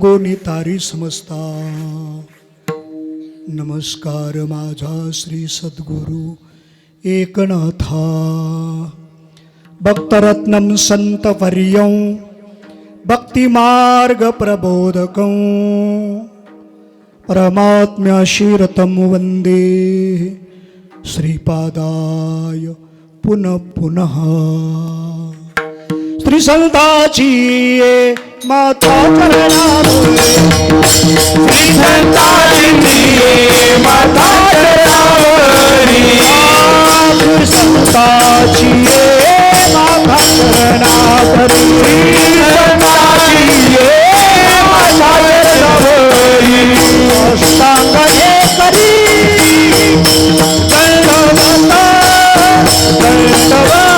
कोणी तारी समजता? नमस्कार माझा श्री सद्गुरु एकनाथा. भक्तरत्नं संत पर्यं भक्तिमार्ग प्रबोधकं. परमात्म्याशीरतं वन्दे श्रीपादाय पुनः पुनः। श्री संताची ये माता चरणावर श्री संताची माता चरणावरी श्री संताची ये माता चरणावरी माता चरणावरी अष्टांग हे करी दंडवत दंडवत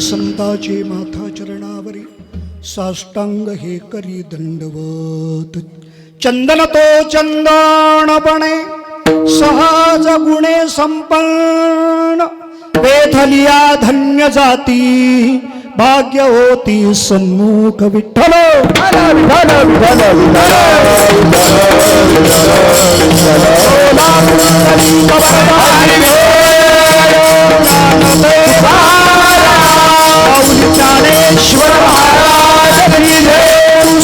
संताचे माथा चरणावरी साष्टांग हे करी दंडवत. चंदन तो चंदनपणे सहज गुणे संपन्न. वेधलिया धन्य जाती. भाग्य होती सम्मुख विठ्ठल. ज्ञानेश्वर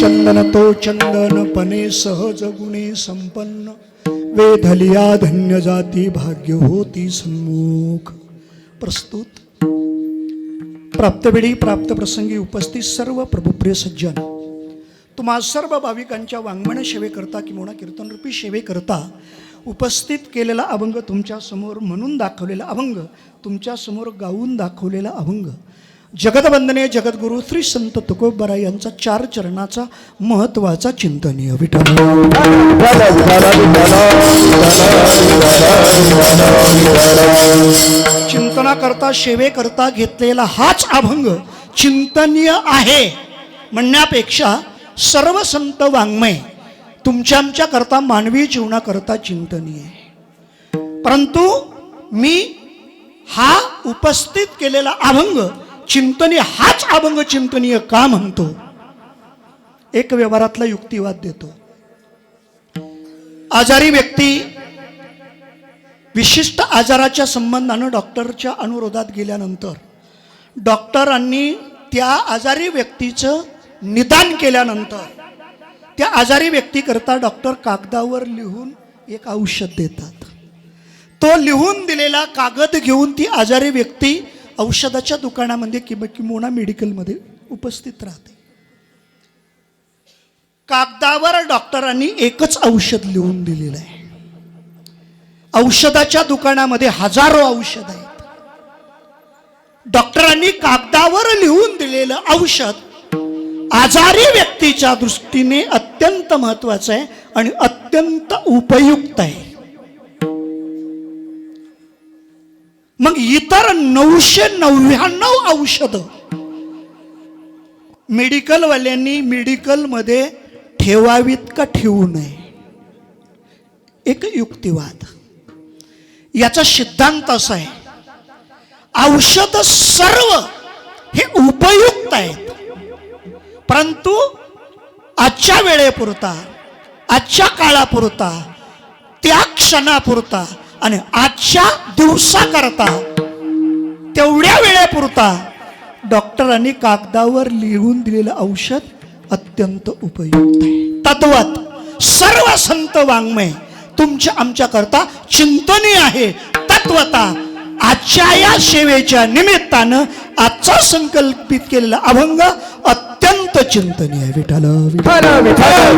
चंदन तो चंदनपणे सहज गुणे संपन्न. वेधलिया धन्य जाती भाग्य होती सन्मुख प्रस्तुत. प्राप्तवेळी प्राप्त प्रसंगी उपस्थित सर्व प्रभुप्रिय सज्जन. तुम्हा सर्व भाविकांच्या वाङ्मय सेवेकरता किंवा कीर्तनरूपी सेवेकरता उपस्थित केलेला अभंग तुमच्यासमोर म्हणून दाखवलेला अभंग तुमच्यासमोर गाऊन दाखवलेला अभंग जगतवंदने जगद्गुरु श्री संत तुकोबरा यांचा चार चरणाचा महत्त्वाचा चिंतनीय विठमो चिंतना करता शेवे करता घेतलेला हाच अभंग चिंतनीय आहे म्हणण्यापेक्षा सर्व संत वाङ्मय तुमच्या आमच्या करता मानवी जीवनाकरता चिंतनीय. आहे परंतु मी हा उपस्थित केलेला अभंग चिंतनी हाच अभंग चिंतनीय का म्हणतो? एक व्यवहारातला युक्तिवाद देतो. आजारी व्यक्ती विशिष्ट आजाराच्या संबंधानं डॉक्टरच्या अनुरोधात गेल्यानंतर डॉक्टरांनी त्या आजारी व्यक्तीचं निदान केल्यानंतर त्या आजारी व्यक्तीकरता डॉक्टर कागदावर लिहून एक औषध देतात. तो लिहून दिलेला कागद घेऊन ती आजारी व्यक्ती औषधाच्या दुकानामध्ये किंवा किंवा मेडिकलमध्ये उपस्थित राहते. कागदावर डॉक्टरांनी एकच औषध लिहून दिलेलं आहे. औषधाच्या दुकानामध्ये हजारो औषध आहेत. डॉक्टरांनी कागदावर लिहून दिलेलं औषध आजारी व्यक्तीच्या दृष्टीने अत्यंत महत्वाचं आहे आणि अत्यंत उपयुक्त आहे. मग इतर नऊशे नव्याण्णव औषधं मेडिकलवाल्यांनी मेडिकलमध्ये ठेवावीत का ठेवू नये? एक युक्तिवाद. याचा सिद्धांत असा आहे औषध सर्व हे उपयुक्त आहेत. परंतु आजच्या वेळेपुरता आजच्या काळापुरता त्या क्षणापुरता आणि आजच्या दिवसाकरता तेवढ्या वेळेपुरता डॉक्टरांनी कागदावर लिहून दिलेलं औषध अत्यंत उपयुक्त आहे. सर्व संत वाङ्मय तुमच्या आमच्याकरता चिंतनीय आहे. तत्वता आजच्या या सेवेच्या निमित्तानं आजचा संकल्पित केलेला अभंग अत्यंत चिंतनीय विठाल विठ्ठल.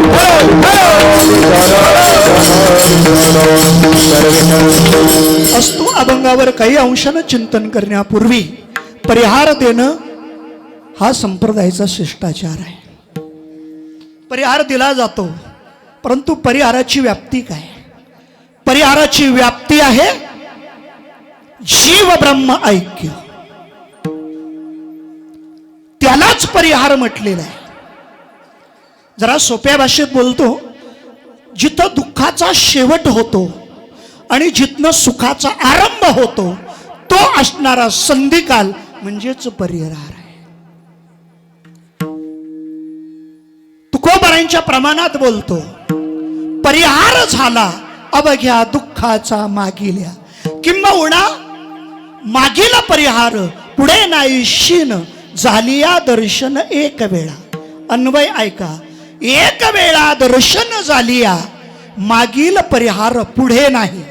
असतो अभंगावर काही अंशानं चिंतन करण्यापूर्वी परिहार देणं हा संप्रदायाचा शिष्टाचार आहे. परिहार दिला जातो परंतु परिहाराची व्याप्ती काय? परिहाराची व्याप्ती आहे जीव ब्रह्म ऐक्य. त्यालाच परिहार म्हटलेला आहे. जरा सोप्या भाषेत बोलतो जिथं दुःखाचा शेवट होतो आणि जिथनं सुखाचा आरंभ होतो तो असणारा संधिकाल म्हणजेच परिहार आहे. तुकोबरांच्या प्रमाणात बोलतो परिहार झाला अवघ्या दुःखाचा मागिल्या. किंबहुना मागील परिहार पुढे नाही शीन झालिया दर्शन एक वेळा. अन्वय ऐका. एक वेळा दर्शन झालिया. मागील परिहार पुढे नाही.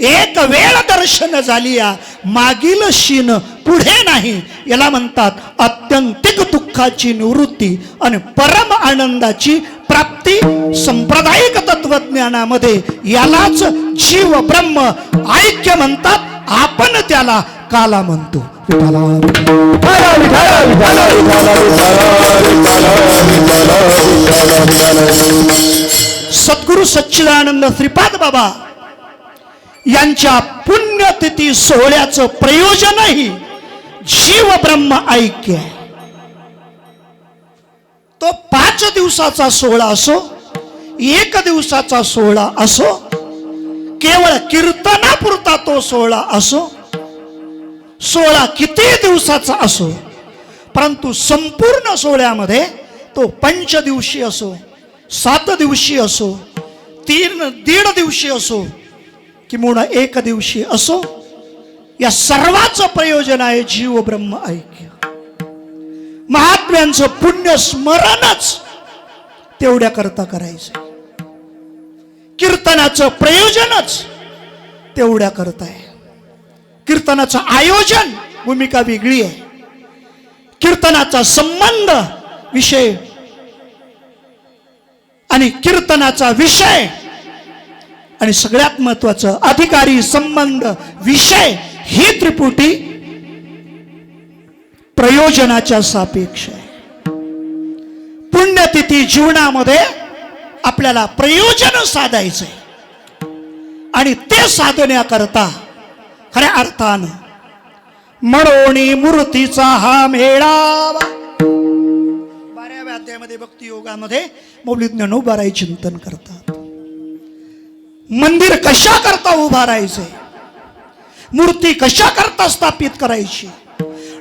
एक वेळ दर्शन झालिया. मागील शीन पुढे नाही. याला म्हणतात अत्यंतिक दुःखाची निवृत्ती आणि परम आनंदाची प्राप्ती. सांप्रदायिक तत्वज्ञानामध्ये यालाच जीव ब्रह्म ऐक्य म्हणतात. आपण त्याला काला म्हणतो. सद्गुरु सच्चिदानंद श्रीपाद बाबा यांच्या पुण्यतिथी सोहळ्याचं प्रयोजनही जीव ब्रह्म ऐक्य आहे. तो पाच दिवसाचा सोहळा असो एक दिवसाचा सोहळा असो केवळ कीर्तनापुरता तो सोहळा असो सोहळा किती दिवसाचा असो परंतु संपूर्ण सोहळ्यामध्ये तो पंच दिवशी असो सात दिवशी असो तीन दीड दिवशी असो किंवा एक दिवशी असो या सर्वाचं प्रयोजन आहे जीव ब्रह्म ऐक्य. महात्म्यांचं पुण्य स्मरणच तेवढ्या करता करायचं कीर्तनाचं प्रयोजनच तेवढ्या करत आहे कीर्तनाचं आयोजन भूमिका वेगळी आहे. कीर्तनाचा संबंध विषय. आणि कीर्तनाचा विषय आणि सगळ्यात महत्वाचं अधिकारी संबंध विषय ही त्रिपुटी प्रयोजनाच्या सापेक्ष आहे. पुण्यतिथी जीवनामध्ये आपल्याला प्रयोजन साधायचंय आणि ते साधण्याकरता खऱ्या अर्थानं म्हणोनी मूर्तीचा हा मेळावा. बाराव्या अध्यायामध्ये भक्ती योगामध्ये चिंतन करतात. मंदिर कशा करता उभारायचे? मूर्ती कशा करता स्थापित करायची?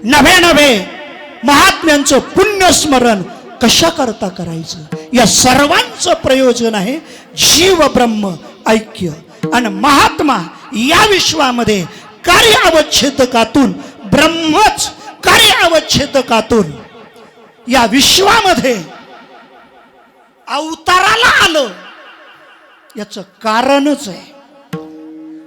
नव्हे नव्हे महात्म्यांचं पुण्यस्मरण कशा करता करायचं? या सर्वांचं प्रयोजन आहे जीव ब्रह्म ऐक्य. आणि महात्मा या विश्वामध्ये कार्य अवच्छेदकातून ब्रह्मच कार्य अवच्छेदकातून या विश्वामध्ये अवताराला आलं. याच कारणच आहे.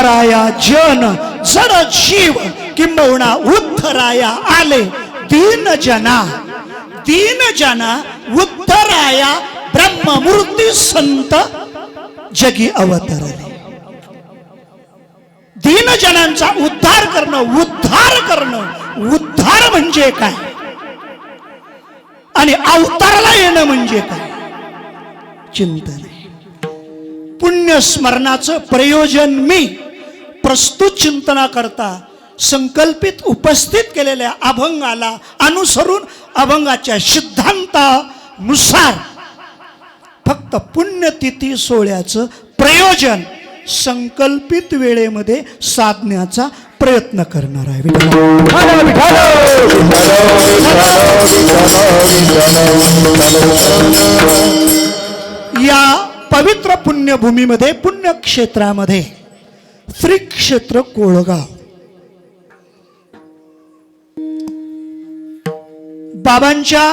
उत्तराया जन जर जीव किंबहुना उद्धराया आले. दीन जना दीन जना उत्तराया ब्रह्ममूर्ती संत जगी अवतरले. दीन जनांचा उद्धार करणं उद्धार करणं उद्धार म्हणजे काय? आणि अवतारला येणं म्हणजे काय? चिंतन. पुण्यस्मरणाचं पुण्य स्मरणाचं प्रयोजन मी प्रस्तुत चिंतना करता संकल्पित उपस्थित केलेल्या अभंगाला अनुसरून अभंगाच्या सिद्धांतानुसार फक्त पुण्यतिथी सोहळ्याचं प्रयोजन संकल्पित वेळेमध्ये साधण्याचा प्रयत्न करणार आहे. या पवित्र पुण्यभूमीमध्ये पुण्यक्षेत्रामध्ये श्री क्षेत्र कोळगाव. बाबांच्या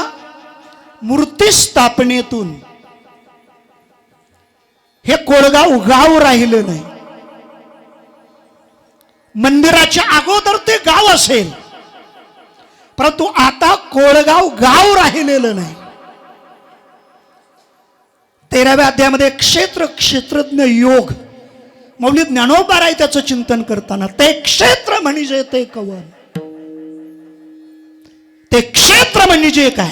मूर्ती स्थापनेतून हे कोळगाव गाव राहिलं नाही. मंदिराच्या अगोदर ते गाव असेल परंतु आता कोळगाव गाव राहिलेलं नाही. तेराव्या अध्यायामध्ये क्षेत्र क्षेत्रज्ञ योग मौली ज्ञानोबा राय त्याचं चिंतन करताना ते क्षेत्र म्हणजे ते कवन. ते क्षेत्र म्हणजे काय?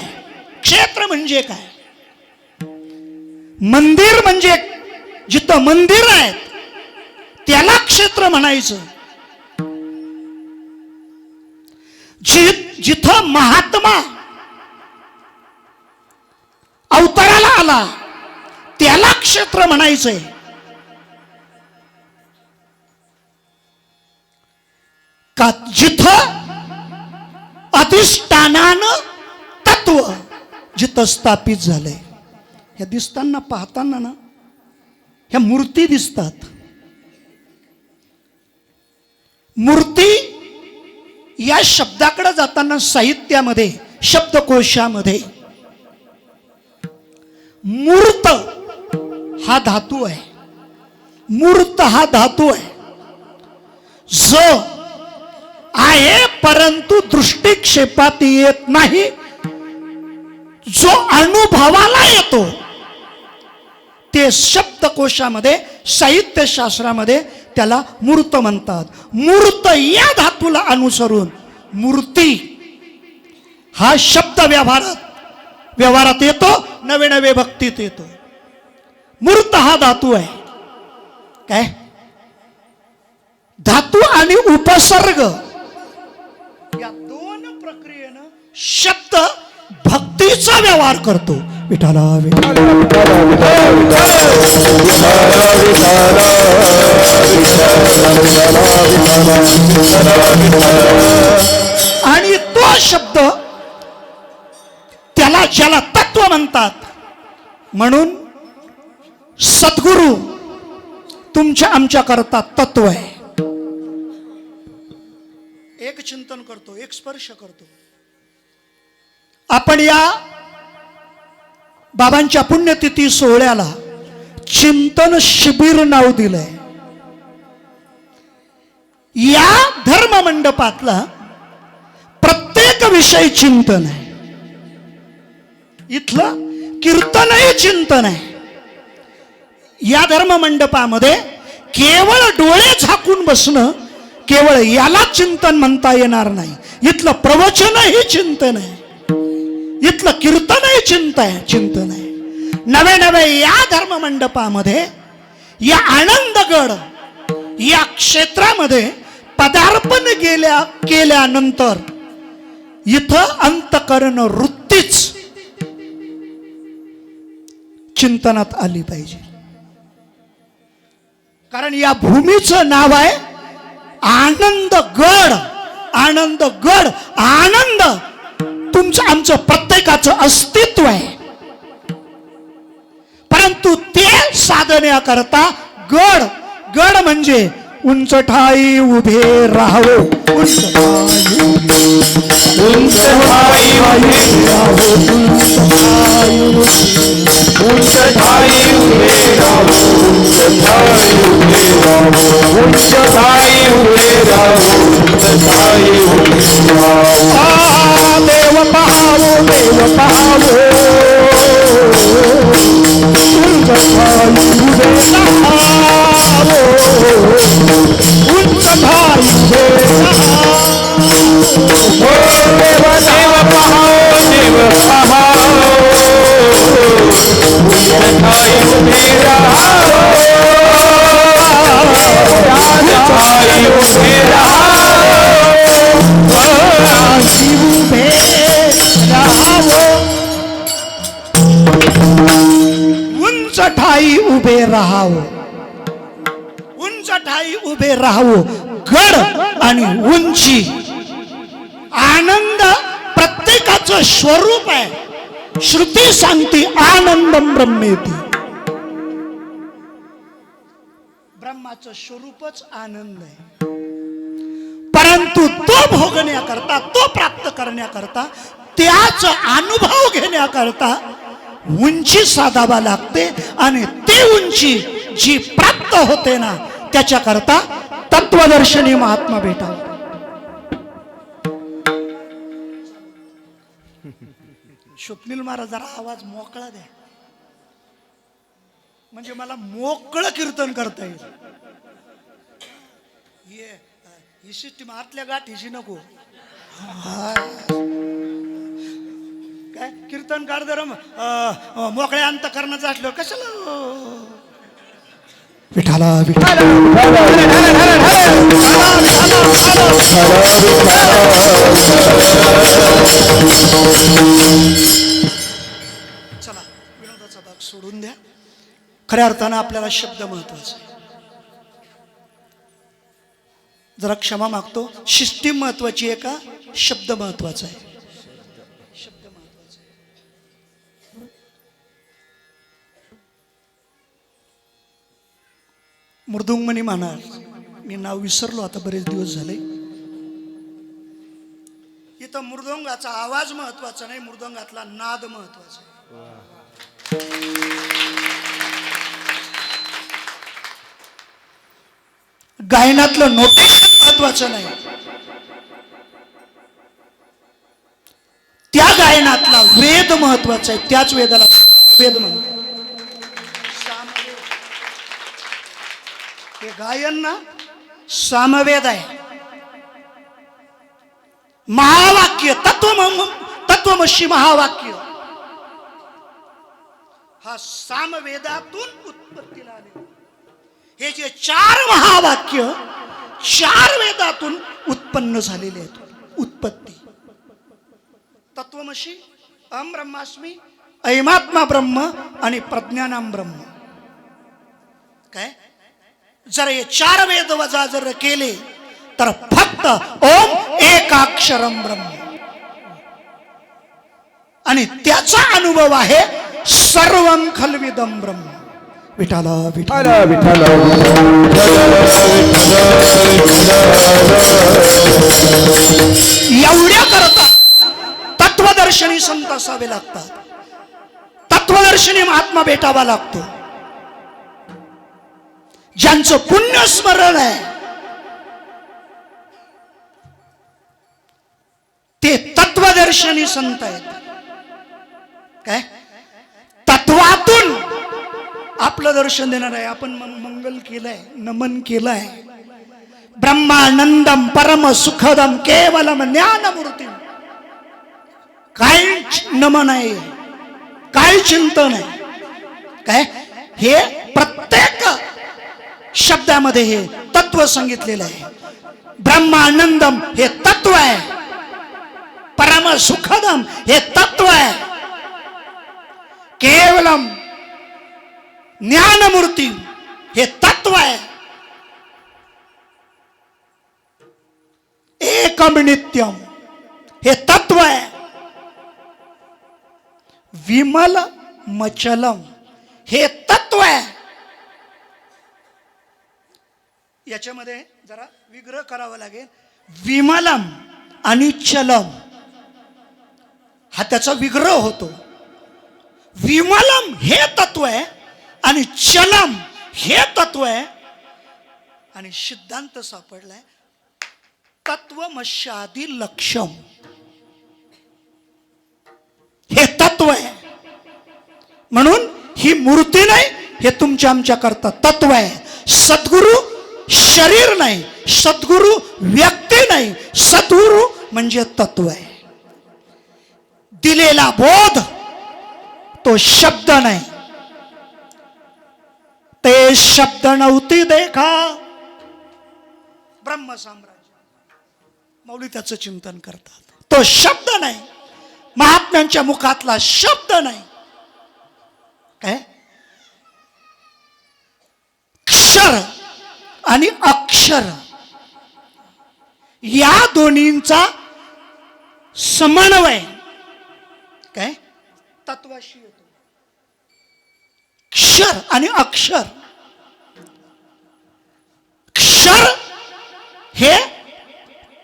क्षेत्र म्हणजे काय? मंदिर म्हणजे जिथं मंदिर आहेत त्याला क्षेत्र म्हणायचं. जि जिथं महात्मा अवताराला आला त्याला क्षेत्र म्हणायचंय. का जिथं अधिष्ठानानं तत्व जिथं स्थापित झालंय. ह्या दिसताना पाहताना ना ह्या मूर्ती दिसतात. मूर्ती या शब्दाकडे जाताना साहित्यामध्ये शब्दकोशामध्ये मूर्त हा धातू आहे. मूर्त हा धातू आहे. ज आहे परंतु दृष्टिक्षेपात येत नाही. जो अनुभवाला येतो ते शब्दकोशामध्ये साहित्यशास्त्रामध्ये त्याला मूर्त म्हणतात. मूर्त या धातूला अनुसरून मूर्ती हा शब्द व्यवहारात व्यवहारात येतो नवे नवे भक्तीत येतो. मूर्त हा धातू आहे. काय? धातू आणि उपसर्ग शब्द भक्तीचा व्यवहार करतो. विठाला आणि तो शब्द त्याला ज्याला तत्व म्हणतात म्हणून सद्गुरू तुमच्या आमच्या करता तत्व आहे. एक चिंतन करतो एक स्पर्श करतो. आपण या बाबांच्या पुण्यतिथी सोहळ्याला चिंतन शिबिर नाव दिलंय. या धर्म मंडपातला प्रत्येक विषय चिंतन आहे. इथलं कीर्तनही चिंतन आहे. या धर्म मंडपामध्ये केवळ डोळे झाकून बसणं केवळ याला चिंतन म्हणता येणार नाही. इथलं प्रवचनही चिंतन आहे. इथलं कीर्तनही चिंत आहे चिंतन आहे. नवे नवे या धर्म मंडपामध्ये या आनंदगड या क्षेत्रामध्ये पदार्पण गेल्या केल्यानंतर इथं अंतकरण वृत्तीच चिंतनात आली पाहिजे. कारण या भूमीचं नाव आहे आनंद गड आनंद गड आनंद. तुमचं आमचं प्रत्येकाचं अस्तित्व आहे. परंतु ते साधण्याकरता गड गड म्हणजे उंच ठाई उभे राहावं. उंच ठाई उंच ठाई उभे राहावो उंच ठाई उंच ठाई उभे राहो उंच ठाई उभे राहो उंच ठाई उभे राहो उंच ठाई उभे राहो देव पहावो देव पहावो उंच ठाई उभे राहावो ब्रह्मेती. ब्रह्माचं स्वरूपच आनंद आहे. परंतु तो भोगण्याकरता तो प्राप्त करण्याकरता त्याच अनुभव घेण्याकरता उंची साधावा लागते आणि ती उंची जी प्राप्त होते ना त्याच्याकरता तत्वदर्शनी महात्मा भेटावा. स्वप्नील महाराज जरा आवाज मोकळा द्या. म्हणजे मला मोकळं कीर्तन करता येईल. ये ही सिस्टीम गाठ गाठीशी नको. काय? कीर्तन जर मोकळ्या अंत करण्याचं असलं कशाला? विठाला विठाला. खऱ्या अर्थानं आपल्याला शब्द महत्त्वाचा. जरा क्षमा मागतो. सिस्टीम महत्वाची आहे का? शब्द महत्त्वाचा आहे. शब्द मृदुंगमणी महाराज मी नाव विसरलो आता बरेच दिवस झाले. इथं मृदंगाचा आवाज महत्त्वाचा नाही मृदंगातला नाद महत्त्वाचा गायनातलं नोटेशन महत्वाचं नाही. त्या गायनातला वेद महत्त्वाचा आहे. त्याच वेदाला वेद म्हणतात. हे गायन ना सामवेद आहे. महावाक्य तत्व तत्वमशी महावाक्य. हा सामवेदातून उत्पत्तीला आले हे जे चार महावाक्य चार वेदातून उत्पन्न झालेले आहेत. उत्पत्ती. तत्वमशी अम ब्रह्मास्मी ऐमात्मा ब्रह्म आणि प्रज्ञानाम ब्रह्म. काय? जर हे चार वेद वजा जर केले तर फक्त ओम एकाक्षरम ब्रह्म. आणि त्याचा अनुभव आहे सर्वं खलविदम ब्रह्म. विठाला विठाला विठ्ठल. एवढ्या करता तत्वदर्शनी संत असावे लागतात. तत्वदर्शनी महात्मा भेटावा लागतो. ज्यांचं पुण्य स्मरण आहे ते तत्वदर्शनी संत आहेत. काय? दर्शन देणार आहे. आपण मंगल केलंय नमन केलंय. ब्रह्मानंदम परम सुखदम केवलम ज्ञानमूर्ती काय नमन आहे काय चिंतन आहे. काय? हे प्रत्येक शब्दामध्ये हे तत्व सांगितलेलं आहे. ब्रह्मानंदम हे तत्व आहे. परम सुखदम हे तत्व आहे. केवलम ज्ञानमूर्ती हे तत्व आहे. एकम नित्यम हे तत्व आहे. विमल मचलम हे तत्व आहे. याच्यामध्ये जरा विग्रह करावा लागेल. विमलम आणि चलम हा त्याचा विग्रह होतो. विमलम हे तत्व आहे. आणि चलम हे तत्व आहे. आणि सिद्धांत सापडलाय. तत्वमशादी लक्षम. हे तत्व आहे. म्हणून ही मूर्ती नाही हे तुमच्या आमच्या करता तत्व आहे. सद्गुरु शरीर नाही सद्गुरु व्यक्ती नाही सद्गुरु म्हणजे तत्व आहे. दिलेला बोध तो शब्द नाही. ते शब्द नव्हती देखा. ब्रह्म साम्राज्य. मौली त्याचं चिंतन करतात. तो शब्द नाही. महात्म्यांच्या मुखातला शब्द नाही. काय? क्षर आणि अक्षर या दोन्हींचा समन्वय. काय? तत्वाशी येतो. क्षर आणि अक्षर. क्षर हे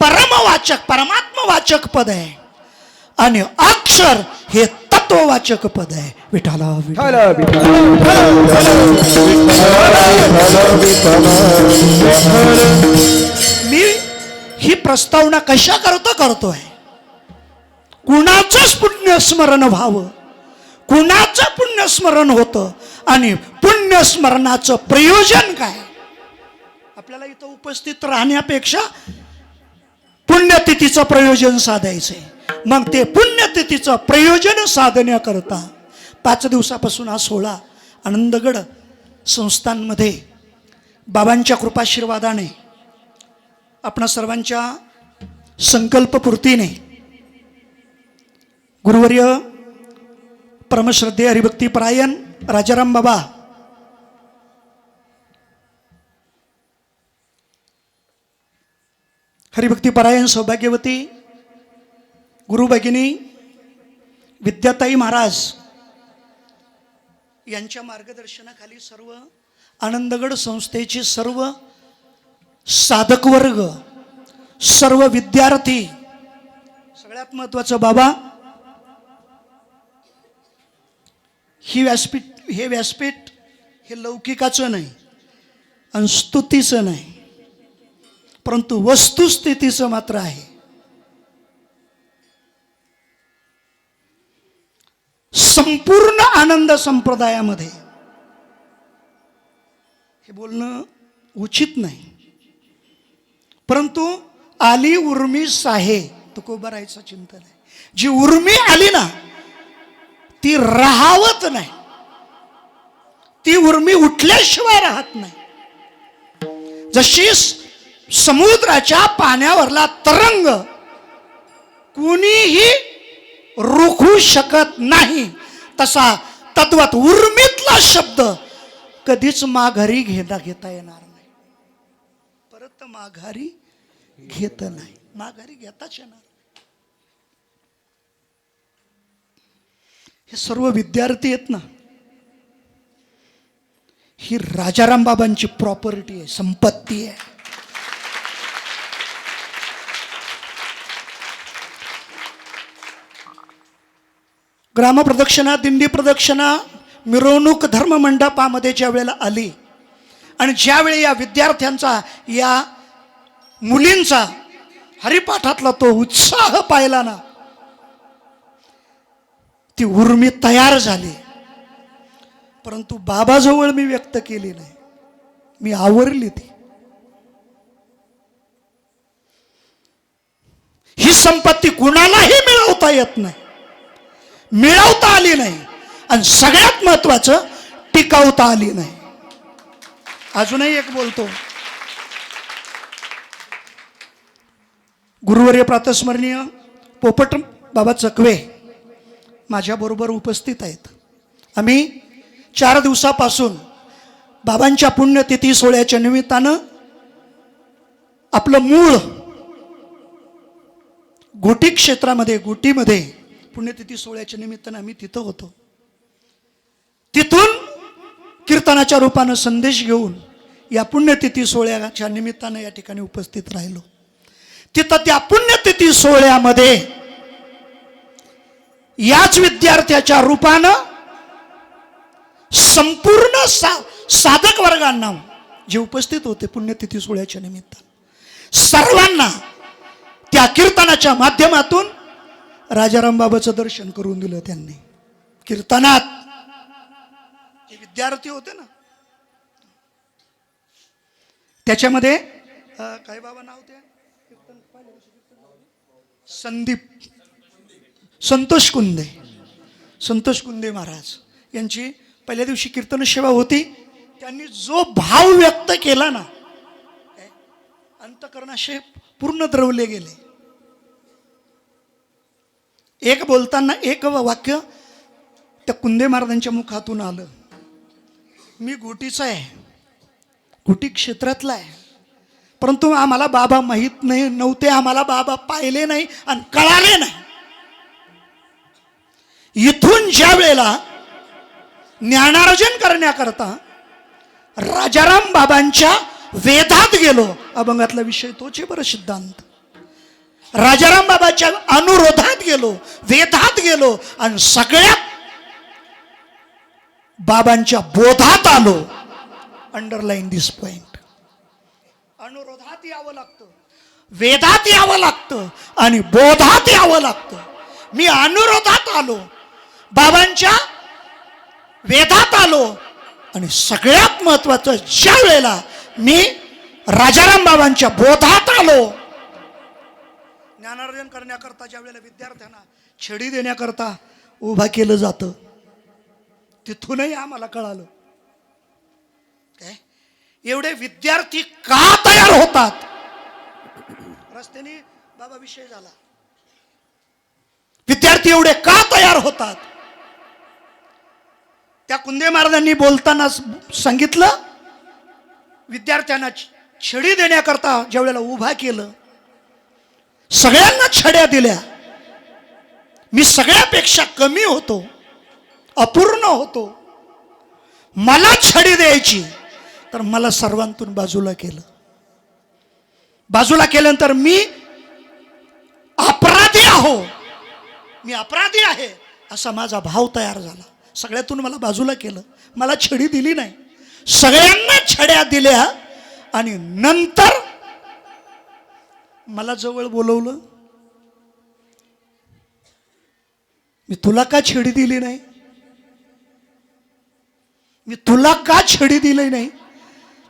परमवाचक परमात्मवाचक पद आहे. आणि अक्षर हे तत्ववाचक पद आहे. विठाला मी ही प्रस्तावना कशा करतो करतोय? कुणाचंच पुण्यस्मरण व्हावं? कुणाचं पुण्यस्मरण होतं? आणि पुण्यस्मरणाचं प्रयोजन काय? आपल्याला इथं उपस्थित राहण्यापेक्षा पुण्यतिथीचं प्रयोजन साधायचंय. मग ते पुण्यतिथीचं प्रयोजन साधण्याकरता पाच दिवसापासून हा सोहळा आनंदगड संस्थांमध्ये बाबांच्या कृपाशीर्वादाने आपणा सर्वांच्या संकल्पपूर्तीने गुरुवर्य परमश्रद्धे हरिभक्तीपरायण राजाराम बाबा. हरिभक्तीपरायण सौभाग्यवती गुरु भगिनी विद्याताई महाराज यांच्या मार्गदर्शनाखाली सर्व आनंदगड संस्थेचे सर्व साधक वर्ग सर्व विद्यार्थी सगळ्यात महत्वाचं बाबा ही व्यासपीठ हे व्यासपीठ हे लौकिकाचं नाही आणि स्तुतीचं नाही परंतु वस्तुस्थितीचं मात्र आहे. संपूर्ण आनंद संप्रदायामध्ये हे बोलणं उचित नाही. परंतु आली उर्मी साहे तुकोबरायचं चिंतन आहे. जी उर्मी आली ना ती राहावत नाही. ती उर्मी उठल्याशिवाय राहत नाही. जशी समुद्राच्या पाण्यावरला तरंग कुणीही रोखू शकत नाही तसा तत्वात उर्मीतला शब्द कधीच माघारी घेता घेता येणार नाही. परत माघारी घेत नाही. माघारी घेताच येणार हे सर्व विद्यार्थी आहेत ना ही राजाराम बाबांची प्रॉपर्टी आहे संपत्ती आहे. ग्रामप्रदक्षिणा दिंडी प्रदक्षिणा मिरवणूक धर्ममंडपामध्ये ज्या वेळेला आली आणि ज्यावेळी या विद्यार्थ्यांचा या मुलींचा हरिपाठातला तो उत्साह पाहिला ना ती उर्मी तयार झाली. परंतु बाबाजवळ मी व्यक्त केली नाही. मी आवरली ती. ही संपत्ती कुणालाही मिळवता येत नाही. मिळवता आली नाही. आणि सगळ्यात महत्वाचं टिकवता आली नाही. अजूनही एक बोलतो. गुरुवर्य प्रातस्मरणीय पोपट बाबा चकवे माझ्याबरोबर उपस्थित आहेत. आम्ही चार दिवसापासून बाबांच्या पुण्यतिथी सोहळ्याच्या निमित्तानं आपलं मूळ गोटी क्षेत्रामध्ये गोटीमध्ये पुण्यतिथी सोहळ्याच्या निमित्तानं आम्ही तिथं होतो. तिथून कीर्तनाच्या रूपानं संदेश घेऊन या पुण्यतिथी सोहळ्याच्या निमित्तानं या ठिकाणी उपस्थित राहिलो. तिथं त्या पुण्यतिथी सोहळ्यामध्ये याच विद्यार्थ्याच्या रूपानं संपूर्ण सा साधक वर्गांना जे उपस्थित होते पुण्यतिथी सोहळ्याच्या निमित्तानं सर्वांना त्या कीर्तनाच्या माध्यमातून राजारामबाबाचं दर्शन करून दिलं त्यांनी. कीर्तनात जे विद्यार्थी होते ना त्याच्यामध्ये काय बाबा नाव ते संदीप संतोष कुंदे संतोष कुंदे महाराज यांची पहिल्या दिवशी कीर्तन सेवा होती. त्यांनी जो भाव व्यक्त केला ना अंतकरणाशे पूर्ण द्रवले गेले. एक बोलताना एक वाक्य त्या कुंदे महाराजांच्या मुखातून आलं. मी गोटीचा आहे कुटी क्षेत्रातला आहे. परंतु आम्हाला बाबा माहीत नाही नव्हते आम्हाला बाबा पाहिले नाही आणि कळाले नाही. इथून ज्या वेळेला ज्ञानार्जन करण्याकरता राजाराम बाबांच्या वेदात गेलो. अभंगातला विषय तो आहे बरं सिद्धांत. राजाराम बाबाच्या अनुरोधात गेलो वेदात गेलो आणि सगळ्यात बाबांच्या बोधात आलो. अंडरलाईन दिस पॉइंट अनुरोधात यावं लागतं. वेदात यावं लागतं आणि बोधात यावं लागतं. मी अनुरोधात आलो. बाबांच्या वेदात आलो. आणि सगळ्यात महत्वाचं ज्या वेळेला मी राजाराम बाबांच्या बोधात आलो ज्ञानार्जन करण्याकरता ज्या वेळेला विद्यार्थ्यांना छेडी देण्याकरता उभा केलं जातं तिथूनही आम्हाला कळालं. काय? एवढे विद्यार्थी का तयार होतात? रस्त्याने बाबा विषय झाला. विद्यार्थी एवढे का तयार होतात? त्या कुंदे महाराजांनी बोलताना सांगितलं विद्यार्थ्यांना छडी देण्याकरता ज्यावेळेला उभा केलं सगळ्यांना छड्या दिल्या. मी सगळ्यापेक्षा कमी होतो अपूर्ण होतो. मला छडी द्यायची तर मला सर्वांतून बाजूला केलं. बाजूला केल्यानंतर मी अपराधी आहो. मी अपराधी आहे असा माझा भाव तयार झाला. सगळ्यातून मला बाजूला केलं. मला छडी दिली नाही. सगळ्यांना छड्या दिल्या आणि नंतर मला जवळ बोलवलं. मी तुला का छडी दिली नाही? मी तुला का छडी दिली नाही?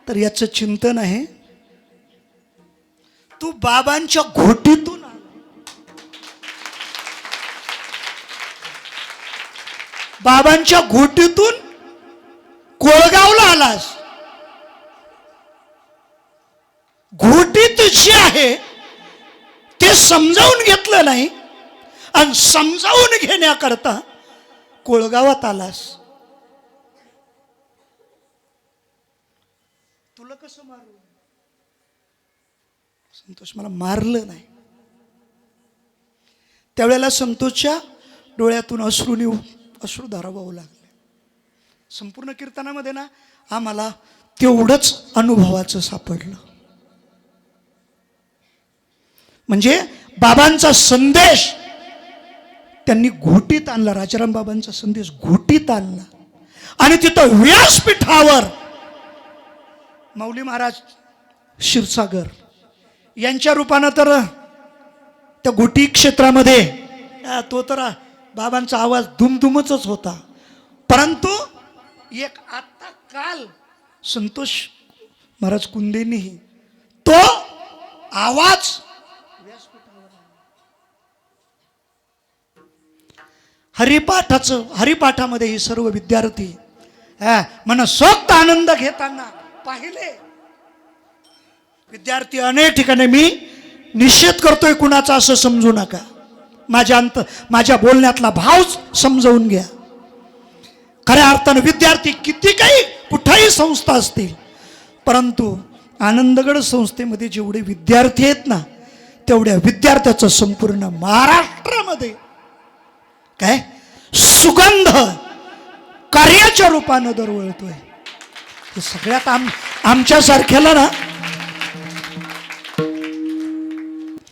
तर याचं चिंतन आहे. तू बाबांच्या घोटीतून बाबांच्या घोटीतून कोळगावला आलास. घोटीत जे आहे ते समजावून घेतलं नाही आणि समजावून घेण्याकरता कोळगावात आलास. तुला कसं मारू? संतोष मला मारलं नाही. त्यावेळेला संतोषच्या डोळ्यातून अश्रूनी अश्रुधारा वाहू लागले. संपूर्ण कीर्तनामध्ये ना आम्हाला तेवढंच अनुभवाचं सापडलं. म्हणजे बाबांचा संदेश त्यांनी घोटीत आणला राजाराम बाबांचा संदेश घोटीत आणला. आणि तिथं व्यासपीठावर माऊली महाराज क्षीरसागर यांच्या रूपानं तर त्या घोटी क्षेत्रामध्ये तो तर बाबांचा आवाज दुमदुमच होता. परंतु एक आता काल संतोष महाराज कुंदेनीही तो आवाज हरिपाठाचं हरिपाठामध्ये हे सर्व विद्यार्थी हा, स्वत आनंद घेताना पाहिले. विद्यार्थी अनेक ठिकाणी मी निश्चित करतोय कुणाचा असं समजू नका. माझ्या अंत माझ्या बोलण्यातला भावच समजवून घ्या. खऱ्या अर्थानं विद्यार्थी किती काही कुठंही संस्था असतील परंतु आनंदगड संस्थेमध्ये जेवढे विद्यार्थी आहेत ना तेवढ्या विद्यार्थ्याचं संपूर्ण महाराष्ट्रामध्ये काय? सुगंध कार्याच्या रूपानं दरवळतोय. सगळ्यात आम आमच्यासारख्याला ना